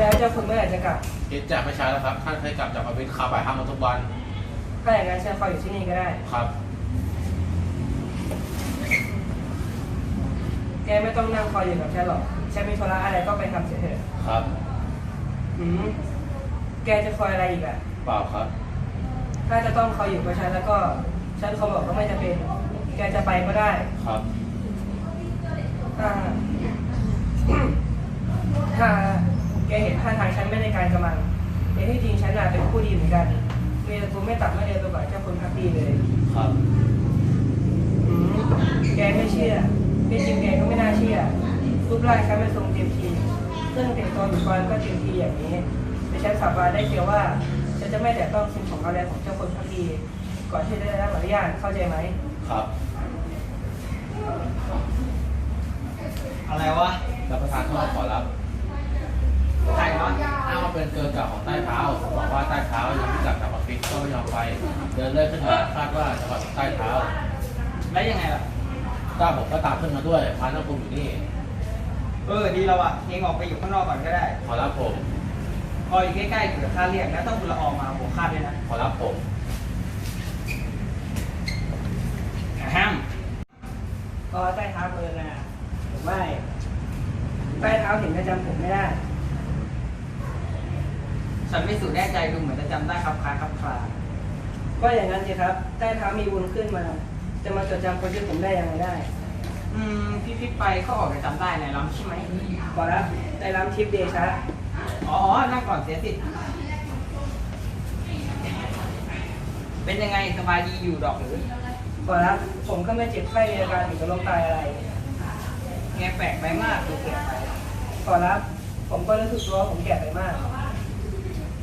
แล้วเจ้าคุณเมื่อไหร่จะกลับเฮ็ดจากไม่ช้าแล้วครับท่านเคยกลับจากออฟฟิศข่าวบ่ายห้าโมงทุกวันถ้าอย่างนั้นฉันคอยอยู่ที่นี่ก็ได้ ครับ แกไม่ต้องนั่งคอยอยู่กับฉันหรอกฉันมีธุระอะไรก็ไปทำเสียเถอะครับหืมแกจะคอยอะไรอีกอะเปล่าครับ ถ้าจะต้องคอยอยู่กับฉันแล้วก็ฉันเขาบอกว่าไม่จะเป็น แกจะไปก็ได้ครับถ้าถ้า แกเห็นท่าทางฉันไม่ในการกำลังในที่จริงฉันน่ะเป็นผู้ดีเหมือนกันมีแต่ตัวไม่ตัดไม่เร็วตัวกว่าเจ้าคุณพักดีเลยครับหืมแกไม่เชื่อไม่จริงแกก็ไม่น่าเชื่อรูปร่างฉันเป็นทรงเต็มทีซึ่งแต่งตัวอยู่ก่อนก็เต็มทีอย่างนี้แต่ฉันสาบานได้เชียวว่าฉันจะไม่แตะต้องสิ่งของอะไรของเจ้าคุณพักดี ก่อนที่จะได้รับอนุญาตเข้าใจไหมครับ อะไรวะรับประทานโทษขอรับใครวะ อ้างว่าเป็นเกินกับของใต้เท้าบอกว่าใต้เท้ายังไม่กลับจากออฟฟิศก็ไม่ยอมไป เดินเลื่อนขึ้นมาคาดว่าจังหวัดใต้เท้าแล้วยังไงล่ะ ก้าผมก็ตามขึ้นมาด้วยพาน้องคุณอยู่นี่ เออดีแล้วอะเองออกไปอยู่ข้างนอกก่อนก็ได้ขอรับผม พออยู่ใกล้ๆเกิดค่าเรียกแล้วต้องคุณละออกมาหัวคาดด้วยนะขอรับผมห้ามก็ใต้เท้าเบอร์นะผมว่าใต้เท้าถึงจะจำผมไม่ได้ ฉันไม่สูแน่ใจดูเหมือนจะจำได้ครับคล้ายครับคลาก็อย่างนั้นสิครับ ใต้เท้ามีบุญขึ้นมา จะมาจดจำคนที่ผมได้ยังไงได้ อืม พี่พี่ไปก็ออกจะจำได้ในล้ำใช่ไหมขอรับได้รับทิปเดชะอ๋อ นั่งก่อนเสียสิ เป็นยังไงสบายดีอยู่ดอกหรือขอรับผมก็ไม่เจ็บไข้มีอาการถึงกับล้มตายอะไรแกแปลกไปมากดูเปลี่ยนไปขอรับผมก็รู้สึกตัวว่าผมแก่ไปมาก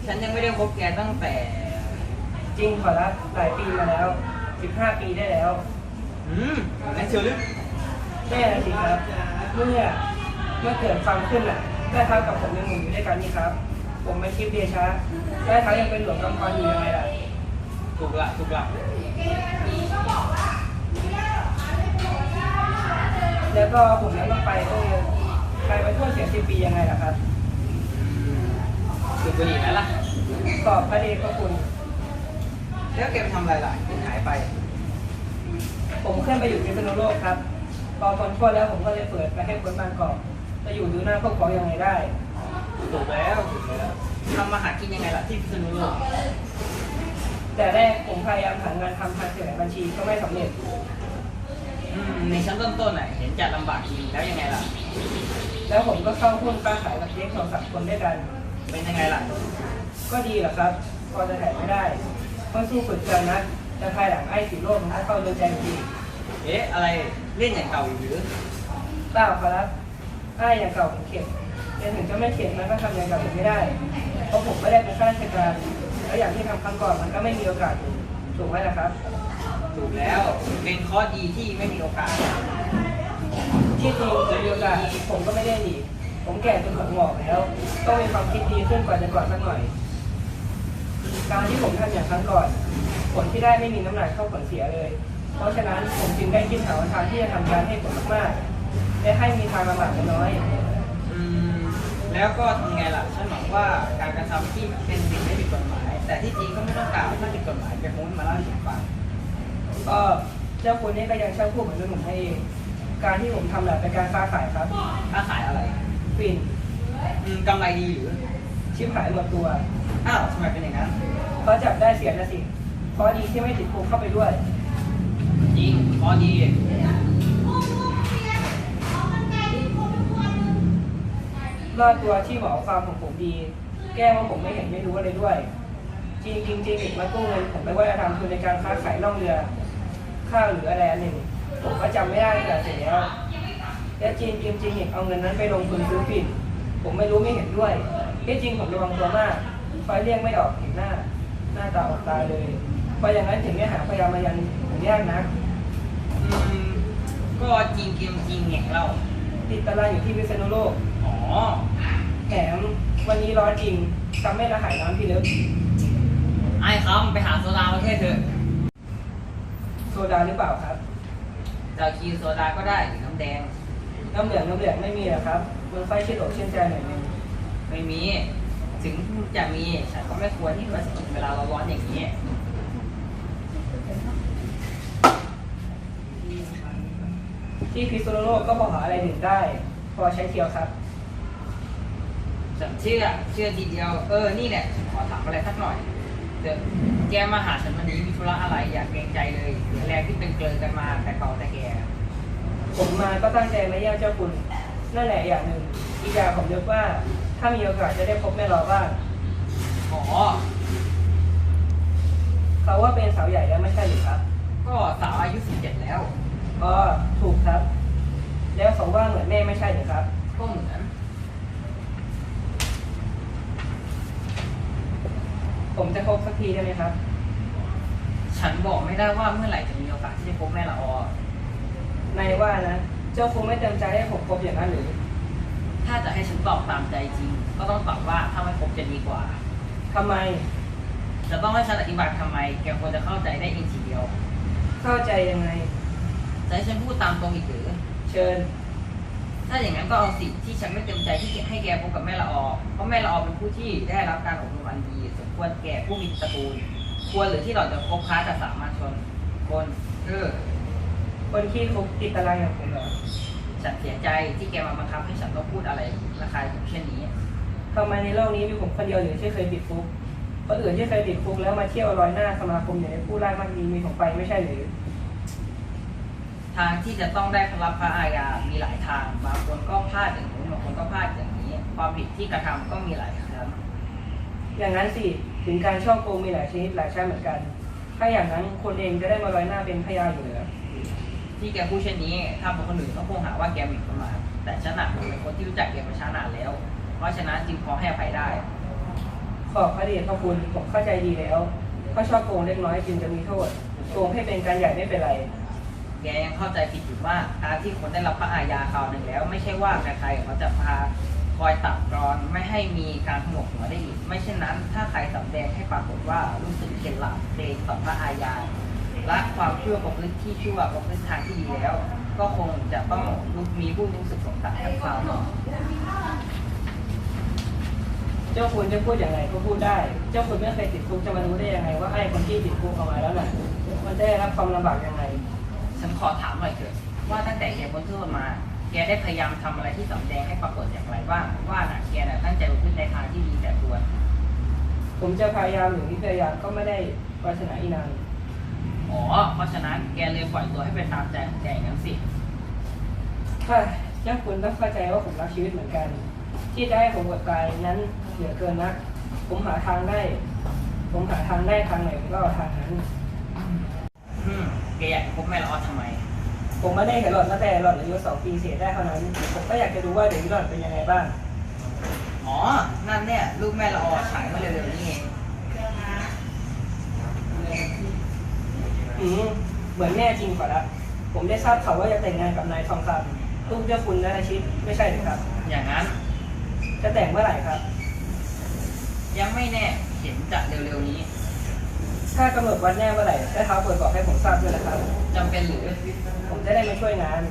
ฉันยังไม่ได้พบแกตั้งแต่ จริงขอรับหลายปีมาแล้ว 15 ปีได้แล้ว อืมนั่นเชียวหรือแน่นะสิครับ เมื่อเมื่อเกิดฟังขึ้นอะได้เท้ากับผมยังหมุนอยู่ด้วยกันนี่ครับ ผมเป็นทิปเดชะได้เท้ายังเป็นหลวงกำพรอยู่ยังไงล่ะ ถูกละถูกละแล้วก็ผมนั้นต้องไปเออไปไปทั่วเสียสิบปียังไงล่ะครับ ถูกไปอีกแล้วล่ะตอบพระเดชพระคุณ แล้วแกไปทำอะไรล่ะถึงหายไป ผมขึ้นไปอยู่พิษณุโลกครับพอคนพ้นแล้วผมก็เลยเปิดไปให้คนบางกอกจะอยู่ดูหน้าพวกเขายังไงได้ถูกแล้วถูกแล้วทำมาหากินยังไงล่ะที่พิษณุโลกแต่แรกผมพยายามหางานทำทางเสียบัญชีก็ไม่สำเร็จอืมในชั้นต้นๆน่ะเห็นจะลำบากจริงแล้วยังไงล่ะ แล้วผมก็เข้าหุ้นค้าขายกับเจ๊สองสามคนด้วยกัน เป็นยังไงล่ะ ก็ดีแหละครับ พอจะแถไม่ได้เพราะสู้ฝึกเกินนะแต่ภายหลังไอ้สีโลกมันก็เข้าเรือนใจจริงเอ๊ะ อะไรเล่นอย่างเก่าอยู่หรือเปล่าครับไอ้อย่างเก่าผมเข็ดแต่ถึงจะไม่เข็ดมันก็ทำอย่างเก่าผมไม่ได้ เพราะผมไม่ได้เป็นข้าราชการ แล้วอย่างที่ทำครั้งก่อนมันก็ไม่มีโอกาสอยู่ถูกไหมล่ะครับ ถูกแล้ว เป็นข้อดีที่ไม่มีโอกาส ที่จริงจะมีโอกาสผมก็ไม่ได้ดี ผมแก่จนผมงอกแล้ว ต้องมีความคิดดีขึ้นกว่าแต่ก่อนสักหน่อย การที่ผมทำอย่างครั้งก่อน ผลที่ได้ไม่มีน้ำหนักเท่าผลเสียเลย เพราะฉะนั้นผมจึงได้คิดหาทางที่จะทำการให้ผลมากๆและให้มีทางลำบากน้อยอืมแล้วก็ทำไงล่ะ ฉันหวังว่าการกระทำที่เป็นสิ่งไม่ผิดกฎหมาย แต่ที่จริงก็ไม่ต้องกล่าวถ้าผิดกฎหมายแกคงไม่มาเล่าให้ฉันฟังๆก็เจ้าคุณนี่ก็ยังช่างพูดเหมือนหนุ่มให้เองการที่ผมทำแบบเป็นการค้าขายครับ ถ้าขายอะไร ฟินอืมกำไรดีหรือชิบหายหมดตัว อ้าวทำไมเป็นอย่างนั้นเพราะจับได้เสียนะสิเพราะดีที่ไม่ติดคุกเข้าไปด้วยจริงข้อดีรอดตัวที่หมอความของผมดี แก้ว่าผมไม่เห็นไม่รู้อะไรด้วย จริงจริงจริงอีกมากู้เงินผมไปว่าจะทำคือในการค้าขายล่องเรือ ข้าวหรืออะไรอันหนึ่งผมก็จำไม่ได้แต่เสร็จแล้ว และจริงจริงจริงอีกเอาเงินนั้นไปลงทุนซื้อปิ่นผมไม่รู้ไม่เห็นด้วยที่จริงผมระวังตัวมากคอยเรียกไม่ออกเห็นหน้า หน้าตาออกตาเลยเพราะอย่างนั้นถึงได้หาพยายามมายันผมยากนักอืมก็จริงเกมจริงแง่เรา ติดตารางอยู่ที่พิษณุโลกอ๋อแถมวันนี้ร้อนจริงทำให้ระหายน้ำพี่ลึกไอ้ครับไปหาโซดาประเทศเถอะ โซดาหรือเปล่าครับ จะเอาคีโซดาก็ได้หรือน้ำแดง น้ำเหลืองน้ำเหลืองไม่มีหรอกครับมันไฟชื่นอกชื่นใจหน่อยนึงไม่มี ถึงจะมีฉันก็ไม่ควรที่จะสนเวลาเราร้อนอย่างนี้ ที่พิษณุโลกก็พอหาอะไรดื่มได้ พอใช้เที่ยวครับ ฉันเชื่อ เชื่อทีเดียว เออ นี่แหละฉันขอถามอะไรสักหน่อยเดี๋ยวแกมาหาฉันวันนี้มีธุระอะไรอยากเกรงใจเลยเสียแรงที่เป็นเกลือกันมาแต่เก่าแต่แก่ ผมมาก็ตั้งใจมาเยี่ยมเจ้าคุณนั่นแหละอย่างหนึ่ง อีกอย่างผมนึกว่า ถ้ามีโอกาสจะได้พบแม่รอบ้างอ๋อ เขาว่าเป็นสาวใหญ่แล้วไม่ใช่หรือครับก็สาวอายุ17แล้ว อ๋อถูกครับ แล้วเขาว่าเหมือนแม่ไม่ใช่หรือครับ ก็เหมือนผมจะพบสักทีได้ไหมครับ ฉันบอกไม่ได้ว่าเมื่อไหร่จะมีโอกาสที่จะพบแม่ละออ นายว่านะ เจ้าคงไม่เต็มใจให้ผมพบอย่างนั้นหรือ ถ้าจะให้ฉันตอบตามใจจริง ก็ต้องตอบว่าถ้าไม่พบจะดีกว่า ทำไม จะต้องให้ฉันอธิบายทำไม แกควรจะเข้าใจได้เองทีเดียว เข้าใจยังไง จะให้ฉันพูดตามตรงอีกหรือ เชิญ ถ้าอย่างนั้นก็เอาสิที่ฉันไม่เต็มใจที่จะให้แกพบกับแม่ละออเพราะแม่ละออเป็นผู้ที่ได้รับการอบรมอันดีสมควรแก่ผู้มีตระกูล ควรหรือที่เราจะคบค้ากับสามัญชน คนเออ คนที่คุกติดตารางอย่างผมเหรอฉันเสียใจที่แกมาบังคับให้ฉันต้องพูดอะไรระคายเช่นนี้ ทำไมในโลกนี้มีผมคนเดียวหรือที่เคยติดคุกคนอื่นที่เคยติดคุกแล้วมาเที่ยวลอยหน้าสมาคมอยู่ในผู้ร่ายมากดีมีผมไปไม่ใช่หรือ ทางที่จะต้องได้รับพระอาญา มีหลายทาง บางคนก็พลาดอย่างนู้นบางคนก็พลาดอย่างนี้ ความผิดที่กระทำก็มีหลายครั้ง อย่างนั้นสิ ถึงการช่อโกงมีหลายชนิดหลายชั้นเหมือนกัน ถ้าอย่างนั้นคนเองจะได้มาลอยหน้าเป็นพยานอยู่เหรอ ที่แกพูดเช่นนี้ถ้าเป็นคนอื่นก็คงหาว่าแกหมิ่นประมาทแต่ฉันน่ะเป็นคนที่รู้จักแกมาช้านานแล้ว เพราะฉะนั้นจึงพอให้อภัยได้ ขอบพระเดชพระคุณผมเข้าใจดีแล้วก็ช่อโกงเล็กน้อยจึงจะมีโทษโกงให้เป็นการใหญ่ไม่เป็นไร แกยังเข้าใจผิดอยู่ว่าการที่คนได้รับพระอาญาคราวหนึ่งแล้ว ไม่ใช่ว่าใครๆเขาจะพาคอยตัดรอนไม่ให้มีการขมวดหัวได้อีก ไม่เช่นนั้น ถ้าใครสำแดงให้ปรากฏว่ารู้สึกเข็ดหลาบเกรงต่อพระอาญาและความชั่วประพฤติที่ชั่วประพฤติทางที่ดีแล้ว ก็คงจะต้องมีผู้รู้สึกสงสารทั้งเขาเจ้าคุณจะพูดอย่างไรก็พูดได้ เจ้าคุณไม่เคยติดคุกจะมารู้ได้ยังไง ว่าไอ้คนที่ติดคุกออกมาแล้วน่ะมันได้รับความลำบากยังไง ฉันขอถามหน่อยเถอะว่าตั้งแต่แกพ้นโทษมา แกได้พยายามทำอะไรที่สำแดงให้ปรากฏอย่างไรบ้างว่าน่ะแกน่ะตั้งใจประพฤติในทางที่ดีแต่ตัว ผมจะพยายามหรือไม่พยายามก็ไม่ได้ปรารถนาอีนาน อ๋อ เพราะฉะนั้นแกเลยปล่อยตัวให้เป็นตามใจของแกอย่างนั้นสิ ค่ะเจ้าคุณต้องเข้าใจว่าผมรักชีวิตเหมือนกัน ที่จะให้ผมอดตายนั้นเหลือเกินนัก ผมหาทางได้ ผมหาทางได้ทางไหนผมก็เอาทางนั้น อืมแกอยากพบแม่ละออทำไม ผมไม่ได้เห็นหลอดตั้งแต่หลอดอายุสองปีเศษได้เท่านั้น ผมก็อยากจะดูว่าเด็กหลอดเป็นยังไงบ้าง อ๋อ นั่นเนี่ยลูกแม่ละออฉายเมื่อเร็วๆนี้เอง อืมเหมือนแม่จริงกว่าละผมได้ทราบข่าวว่าจะแต่งงานกับนายทองคำลูกเจ้าคุณนชิตไม่ใช่หรือครับ อย่างนั้นจะแต่งเมื่อไหร่ครับ ยังไม่แน่เห็นจะเร็วๆนี้ ถ้ากำหนดวันแน่เมื่อไหร่ได้เท้าเปิดบอกให้ผมทราบด้วยนะครับ จำเป็นหรือผมจะได้มาช่วยงาน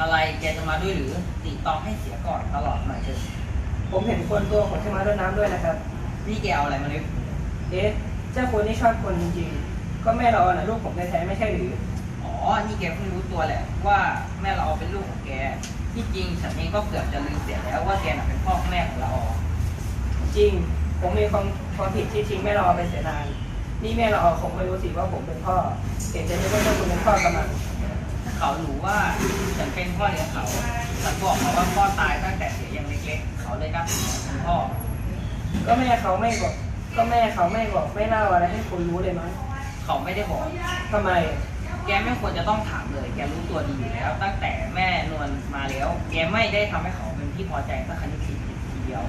อะไรแกจะมาด้วยหรือตีตองให้เสียก่อนตลอดหน่อยเถอะผมเห็นคนตัวขนที่มาด้วยน้ำด้วยนะครับ นี่แกเอาอะไรมานึกเอ๊ะเจ้าคุณนี่ชอบคนจริงๆ ก็แม่เราน่ะลูกผมแท้ๆไม่ใช่หรือ อ๋อ นี่แกเพิ่งรู้ตัวแหละว่าแม่ละออเป็นลูกของแก ที่จริงฉันเองก็เกือบจะลืมเสียแล้วว่าแกน่ะเป็นพ่อแม่ของละออจริง ผมมีความความผิดที่ทิ้งแม่เราไปเสียนาน นี่แม่เราคงไม่รู้สิว่าผมเป็นพ่อเห็นจะนึกว่าเจ้าคุณเป็นพ่อกำลังถ้าเขารู้ว่าฉันเป็นพ่อเลี้ยงเขาฉันบอกเขาว่าพ่อตายตั้งแต่เสียยังเล็กๆ เขาเลยนับถือฉันเป็นพ่อ ก็แม่เขาไม่บอก ก็แม่เขาไม่บอกไม่เล่าอะไรให้คุณรู้เลยมั้ง เขาไม่ได้บอก ทำไม แกไม่ควรจะต้องถามเลย แกรู้ตัวดีอยู่แล้ว ตั้งแต่แม่นวลมาแล้ว แกไม่ได้ทำให้เขาเป็นที่พอใจสักครั้งทีทีเดียว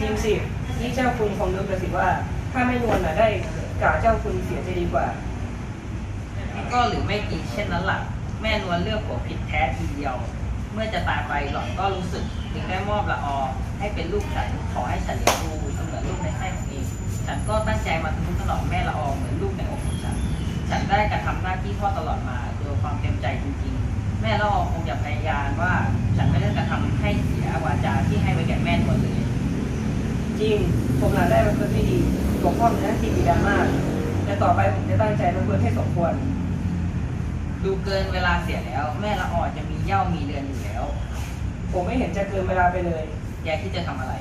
จริงสินี่เจ้าคุณคงรู้กันสิว่า ถ้าไม่นวลน่ะได้กล่าวเจ้าคุณเสียจะดีกว่า ก็หรือไม่จริงเช่นนั้นล่ะ แม่นวลเลือกผัวผิดแท้ทีเดียว เมื่อจะตายไปหล่อนก็รู้สึกจึงได้มอบละออให้เป็นลูกฉันขอให้ฉันเลี้ยงดูเสมือนลูกในไส้ของเองฉันก็ตั้งใจมาทนุถนอมแม่ละออเหมือนลูกในอกของ ฉันฉันได้กระทำหน้าที่พ่อตลอดมาโดยความเต็มใจจริง ๆ แม่ละออคงจะพยายามว่าฉันไม่ได้กระทำให้เสียวาจาที่ให้ไว้แก่แม่นวลเลยจริงผมหลานได้เป็นคนที่ดีบกพร่องในหน้าที่บิดามากแต่ต่อไปผมจะตั้งใจทำเพื่อให้สมควร ดูเกินเวลาเสียแล้ว แม่ละอ่อนจะมีเหย้ามีเรือนอยู่แล้ว ผมไม่เห็นจะเกินเวลาไปเลยแกคิดจะทำอะไร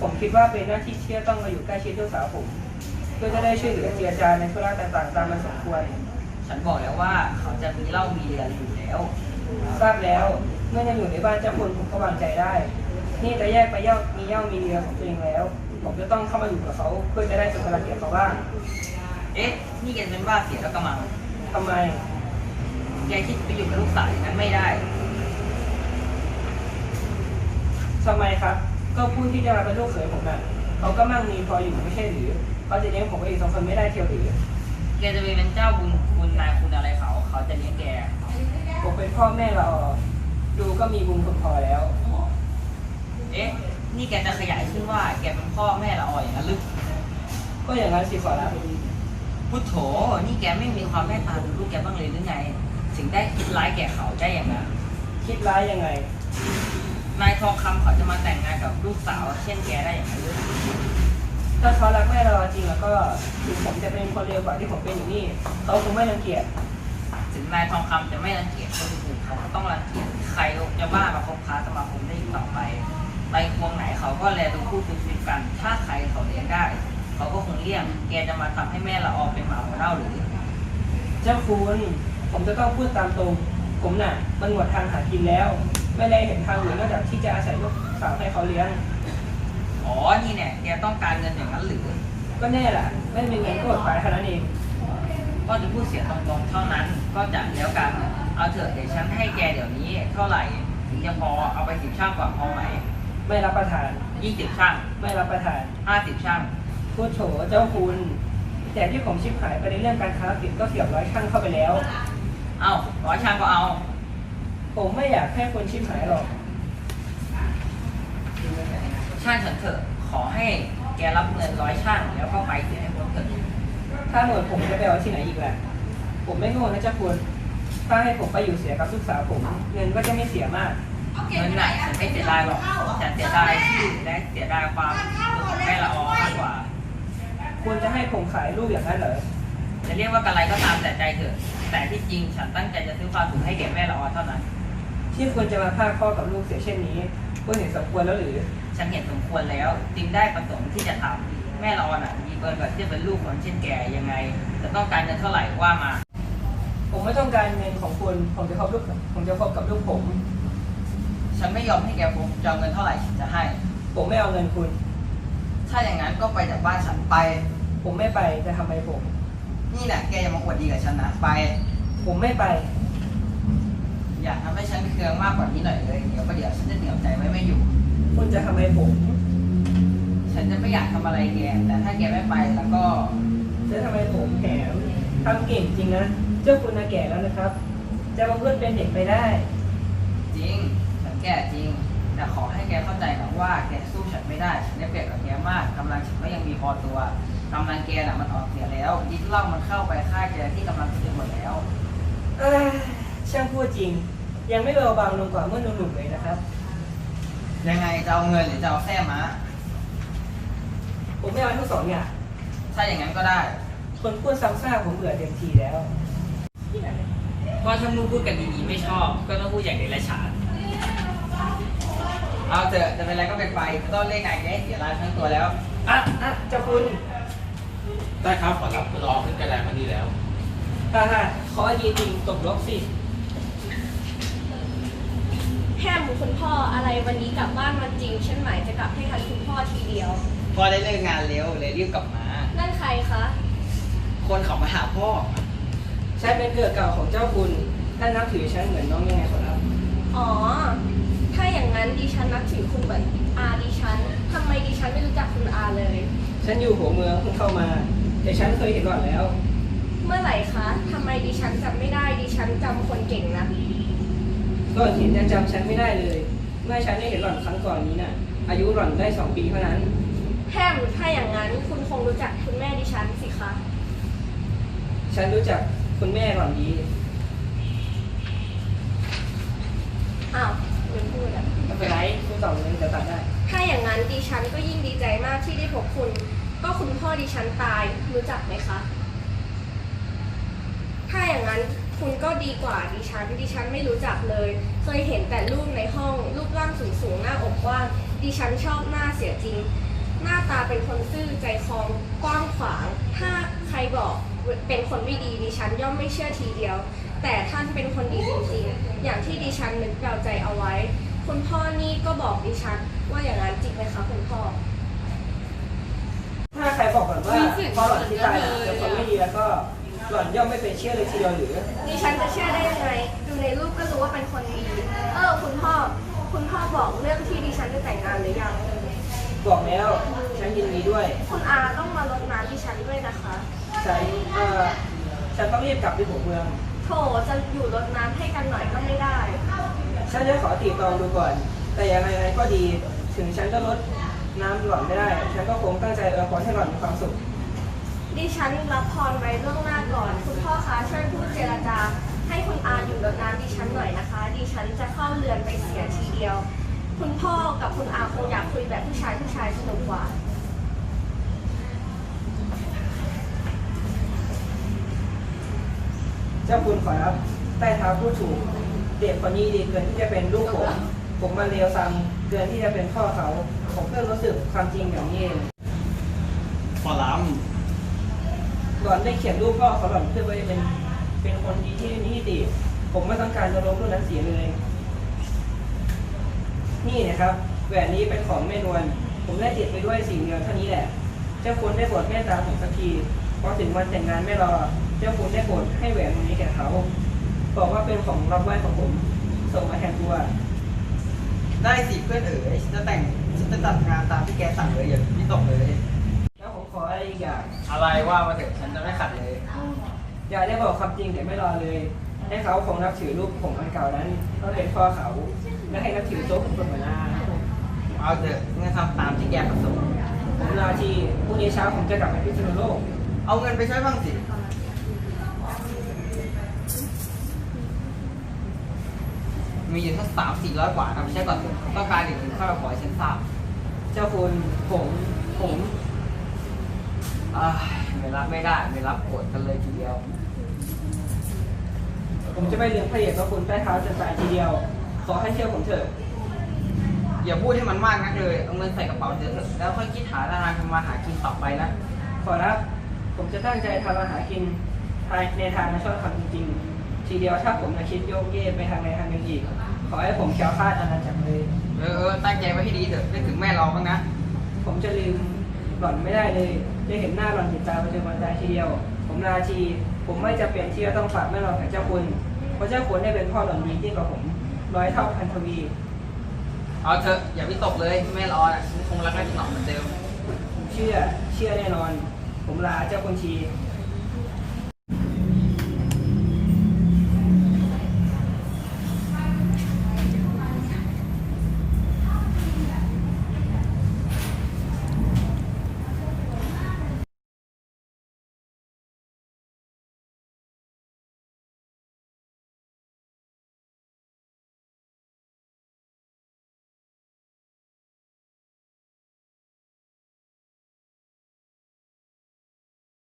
ผมคิดว่าเป็นหน้าที่ที่จะต้องมาอยู่ใกล้ชิดลูกสาวผมเพื่อจะได้ช่วยเหลือเจียจาในธุระต่างๆ ตามมันสมควร ฉันบอกแล้วว่าเขาจะมีเหล้ามีเรือนอยู่แล้ว ทราบแล้วเมื่อยังอยู่ในบ้านเจ้าคุณผมก็วางใจได้ นี่จะแยกไปเย่ามีเย่ามีเรือของตัวเองแล้ว ผมจะต้องเข้ามาอยู่กับเขาเพื่อจะได้สมการเกียรติเขาบ้างเอ๊ะ นี่แกเป็นบ้าเสียแล้วกระมังทำไม แกคิดไปอยู่กับลูกสาวอย่างนั้นไม่ได้ทำไมครับ ก็พูดที่จะมาเป็นลูกเขยผมน่ะเขาก็มั่งมีพออยู่ไม่ใช่หรือ เขาจะเลี้ยงผมกับอีกสองคนไม่ได้เทียวหรือแกจะไปเป็นเจ้าบุญคุณนายคุณอะไรเขา เขาจะเลี้ยงแกผมเป็นพ่อแม่เราดูก็มีบุญคุณพอแล้ว เอ๊ะ นี่แกจะขยายขึ้นว่า แกเป็นพ่อแม่ละอ่อนอย่างนั้นหรือก็อย่างนั้นสิขอรับพุทโธนี่แกไม่มีความเมตตาดูลูกแกบ้างเลยหรือไงถึงได้คิดร้ายแก่เขาได้อย่างนั้นคิดร้ายยังไง นายทองคำเขาจะมาแต่งงานกับลูกสาว เช่นแกได้อย่างนั้นหรือ ถ้าเขารักแม่เราจริงแล้วก็ถึงผมจะเป็นคนเลวกว่าที่ผมเป็นอยู่นี่เขาคงไม่รังเกียจถึงนายทองคำจะไม่รังเกียจคนอื่นเขาก็ต้องรังเกียจใครจะบ้ามาคบค้าสมาคมได้อีกต่อไปไปควงไหนเขาก็แลดูคู่คุณชีวิตกัน ถ้าใครเขาเลี้ยงได้ เขาก็คงเลี่ยง แกจะมาทำให้แม่ละออเป็นหมาหัวเน่าหรือ เจ้าคุณผมจะต้องพูดตามตรง ผมน่ะ มันหมดทางหากินแล้ว ไม่ได้เห็นทางอื่นนอกจากที่จะอาศัยลูกสาวให้เขาเลี้ยง อ๋อ นี่เนี่ยแกต้องการเงินอย่างนั้นหรือก็แน่ล่ะไม่มีเงินก็อดตายเท่านั้นเอง ก็จะพูดเสียตรงๆเท่านั้น ก็จะแล้วกัน เอาเถอะเดี๋ยวฉันให้แกเดี๋ยวนี้ เท่าไหร่ถึงจะพอ เอาไปสิบช่างก่อนพอไหมไม่รับประทาน ยี่สิบช่าง ไม่รับประทานห้าสิบช่างพูดโฉเจ้าคุณ แต่ที่ผมชิบหายไปในเรื่องการค้าผิดก็เสียบร้อยช่างเข้าไปแล้ว เอาร้อยช่างก็เอา ผมไม่อยากให้คนชิบหายหรอก ช่างฉันเถอะขอให้แกรับเงินร้อยช่างแล้วก็ไปเสียให้พ้นเถอะถ้าหมดผมจะไปเอาที่ไหนอีกล่ะผมไม่โง่นะเจ้าคุณถ้าให้ผมไปอยู่เสียกับลูกสาวผมเงินก็จะไม่เสียมากเงินไหนฉันไม่เสียดายหรอกฉันเสียดายชื่อและเสียดายความของแม่ละออมากกว่าคุณจะให้ผมขายลูกอย่างนั้นเหรอจะเรียกว่ากะไรก็ตามแต่ใจเถอะ แต่ที่จริงฉันตั้งใจจะซื้อความสุขให้แก่แม่ละออเท่านั้น ที่คุณจะมาพากพ่อกับลูกเสียเช่นนี้คุณเห็นสมควรแล้วหรือ ฉันเห็นสมควรแล้ว จึงได้ประสงค์ที่จะทำแม่ละออน่ะ มีเบิร์นแบบที่เป็นลูกคนเช่นแกยังไง จะต้องการเงินเท่าไหร่ว่ามา ผมไม่ต้องการเงินของคุณผมจะคบลูกผมจะคบกับลูกผม ฉันไม่ยอมให้แกผมจะเอาเงินเท่าไหร่ฉันจะให้ ผมไม่เอาเงินคุณ ถ้าอย่างนั้นก็ไปจากบ้านฉันไป ผมไม่ไปจะทำไมผม นี่แหละแกอย่ามาอวดดีกับฉันนะไป ผมไม่ไป อย่าทำให้ฉันเคืองมากกว่านี้หน่อยเลยเดี๋ยวประเดี๋ยวฉันจะเหนียวใจไว้ไม่อยู่ คุณจะทำไมผม ฉันจะไม่อยากทำอะไรแก แต่ถ้าแกไม่ไปแล้วก็ จะทำไมผมแถมทำเก่งจริงนะ เจ้าคุณน่ะแก่แล้วนะครับ จะมาเพื่อนเป็นเด็กไปได้ จริง ฉันแก่จริง แต่ขอให้แกเข้าใจนะว่าแกสู้ฉันไม่ได้ ฉันได้เปรียบกับแกมากกำลังฉันก็ยังมีพอตัวกำลังแกน่ะมันออกเสียแล้วดิสเหล่ามันเข้าไปฆ่าแกที่กำลังจะหมดแล้วเอ้ยช่างพูดจริง ยังไม่เบาบางลงกว่าเมื่อหนุ่มๆเลยนะครับ ยังไงจะเอาเงินหรือจะเอาแท้ม้าผมไม่เอาทั้งสองอย่างถ้าอย่างนั้นก็ได้ คนพูดซ้ำซากผมเบื่อเต็มทีแล้วก็ถ้ามึงพูดกันดีๆไม่ชอบ ก็ต้องพูดอย่างเดรัจฉานเอาเถอะจะเป็นอะไรก็เป็นไปไม่ต้องเรียกนายแกให้เสียรายทั้งตัวแล้วอะอะเจ้าคุณได้ครับขอรับรอขึ้นกระไดมานี่แล้วอ่าฮะขอดีจริงตกลบสิ แฮมคุณพ่ออะไรวันนี้กลับบ้านวันจริงฉันหมายจะกลับให้ทันคุณพ่อทีเดียวพอได้เลิกงานเร็วเลยรีบกลับมา นั่นใครคะ คนเขามาหาพ่อฉันเป็นเกิดเก่าของเจ้าคุณท่านนับถือฉันเหมือนน้องยังไงขอรับ อ๋อ ถ้าอย่างนั้นดิฉันนับถือคุณเหมือนอาดิฉันทำไมดิฉันไม่รู้จักคุณอาเลย ฉันอยู่หัวเมืองเพิ่งเข้ามา แต่ฉันเคยเห็นก่อนแล้ว เมื่อไหร่คะทำไมดิฉันจำไม่ได้ดิฉันจำคนเก่งนะ ก็เห็นยังจำฉันไม่ได้เลย เมื่อฉันได้เห็นหล่อนครั้งก่อนนี้น่ะ อายุหล่อนได้สองปีเท่านั้น แฮมถ้าอย่างนั้นคุณคงรู้จักคุณแม่ดิฉันสิคะ ฉันรู้จักคุณแม่หล่อนดี อ้าวลืมพูดอะไม่เป็นไรพูดต่อเลยเดี๋ยวตัดได้แถ้าอย่างนั้นดิฉันก็ยิ่งดีใจมากที่ได้พบคุณ ก็คุณพ่อดิฉันตายรู้จักไหมคะ ถ้าอย่างนั้น คุณก็ดีกว่าดิฉันดิฉันไม่รู้จักเลย เคยเห็นแต่รูปในห้อง รูปร่างสูงสูงๆหน้าอกกว้าง ดิฉันชอบหน้าเสียจริง หน้าตาเป็นคนซื่อใจคองกว้างขวาง ถ้าใครบอกเป็นคนไม่ดีดิฉันย่อมไม่เชื่อทีเดียว แต่ท่านเป็นคนดีจริงๆ อย่างที่ดิฉันนึกเดาใจเอาไว้ คุณพ่อนี่ก็บอกดิฉันว่าอย่างนั้นจริงไหมคะคุณพ่อถ้าใครบอกก่อนว่ามีเสียงพ่อหล่อนที่ตายเหมือนกันเลยเป็นคนไม่ดีแล้วก็ หล่อนย่อมไม่เป็นเชื่อเลยทีเดียวหรือ ดิฉันจะเชื่อได้ยังไงดูในรูปก็รู้ว่าเป็นคนดีเออคุณพ่อ คุณพ่อบอกเรื่องที่ดิฉันจะแต่งงานหรือยัง บอกแล้ว ฉันยินดีด้วย คุณอาต้องมารดน้ำดิฉันด้วยนะคะ ฉันเอ่อฉันต้องรีบกลับไปหัวเมือง โถจะอยู่รดน้ำให้กันหน่อยก็ไม่ได้ ฉันจะขอตีตองดูก่อน แต่ยังไงก็ดี ถึงฉันจะลดน้ำหล่อนไม่ได้ ฉันก็คงตั้งใจเอวยพรให้หล่อนมีความสุข ดิฉันรับพรไว้ล่วงหน้าก่อน คุณพ่อคะช่วยพูดเจรจา ให้คุณอาอยู่รดน้ำดิฉันหน่อยนะคะ ดิฉันจะเข้าเรือนไปเสียทีเดียว คุณพ่อกับคุณอาคงอยากคุยแบบผู้ชายผู้ชายสนุกกว่าเจ้าคุณขอรับใต้เท้าผู้ถูก เด็กคนนี้ดีเกินที่จะเป็นลูกผม ผมมาเลวซ้ำเกินที่จะเป็นพ่อเขา ผมเพิ่งรู้สึกความจริงอย่างนี้เอง ขอล้ หล่อนได้เขียนรูปพ่อเขาหล่อนเพื่อไว้เป็นเป็นคนดีที่มีที่ติผมไม่ต้องการจะลบรูปนั้นเสียเลย นี่นะครับ แหวนนี้เป็นของแม่นวล ผมได้ติดไปด้วยสิ่งเดียวเท่านี้แหละ เจ้าคุณได้โปรดเมตตาผมสักทีพอถึงวันแต่งงานไม่รอ เจ้าคุณได้โปรดให้แหวนวงนี้แก่เขา บอกว่าเป็นของรับไหว้ของผม ส่งมาแทนตัว ได้สิเพื่อนเอ๋ยจะแต่งจะจัดงานตามที่แกสั่งเลยอย่าพี่ตกเลย ออะไรอีกอย่าง อะไรว่ามาเถอะฉันจะไม่ขัดเลย อย่าได้บอกความจริงแต่ไม่รอเลย ให้เขาคงนับถือรูปผมอันเก่านั้นว่าเป็นพ่อเขา และให้นับถือโต๊ะผมเป็นหัวหน้าเอาเถอะงั้นทำตามที่แกประสงค์ผมลาทีพรุ่งนี้เช้าผมจะกลับไปพิษณุโลก เอาเงินไปช่วยบ้างสิมีอยู่ทั้งสามสี่ร้อยกว่าทำไปใช้ก่อนเถอะต้องการอีกหนึ่งข้าวขอให้ฉันทราบ เจ้าคุณผมผม อ่าไม่รับไม่ได้ ไม่รับโกรธกันเลยทีเดียว ผมจะไม่เลี้ยงพระเอกพระคุณใต้เท้าจนตายทีเดียว ขอให้เชื่อผมเถอะ อย่าพูดให้มันมากนักเลย เอาเงินใส่กระเป๋าเถอะแล้วค่อยคิดหาทางทำมาหากินต่อไปนะ ขอรับ ผมจะตั้งใจทำอาหารกินภายในทางที่ชอบทำจริงๆ ทีเดียวถ้าผมจะคิดโยกเยกไปทางใดทางหนึ่งอีก ขอให้ผมแคล้วคลาดอาณาจักรเลย เออเออตั้งใจไว้ให้ดีเถอะได้ถึงแม่รอบ้างนะ ผมจะลืมหล่อนไม่ได้เลย ได้เห็นหน้าหล่อนติดตาไปจนวันตายทีเดียว ผมลาทีผมไม่จะเป็นที่จะต้องฝากแม่หล่อนกับเจ้าคุณเพราะเจ้าคุณได้เป็นพ่อหล่อนดียิ่งกว่าผมร้อยเท่าพันทวีเอาเถอะอย่าวิตกเลยแม่รอน่ะฉันคงรักแม่ถนอมเหมือนเดิมเชื่อเชื่อแน่นอน ผมลาเจ้าคุณชี